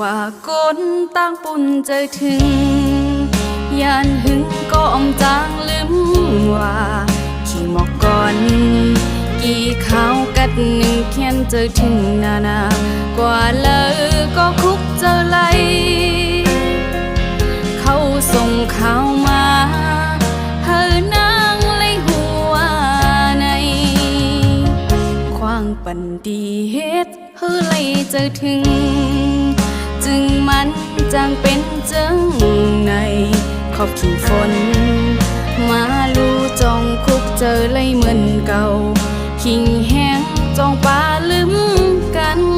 ว่าก้นตั้งปุ่นเจอถึง ยานหึงก็อมจางลืมว่าขี่หมอกก่อน กี่ข้าวกัดหนึ่งเขียนเจอถึงนานากว่าเลยก็คุกเจอไหลเขาส่งข่าวมาเฮอนางเลยหัวใน ควางปันดีเฮ็ดเฮอเลยเจอถึง จางเป็นจังใน ขอบขิงฝน มาลูจองคุกเจอเลยเหมือนเก่าขิง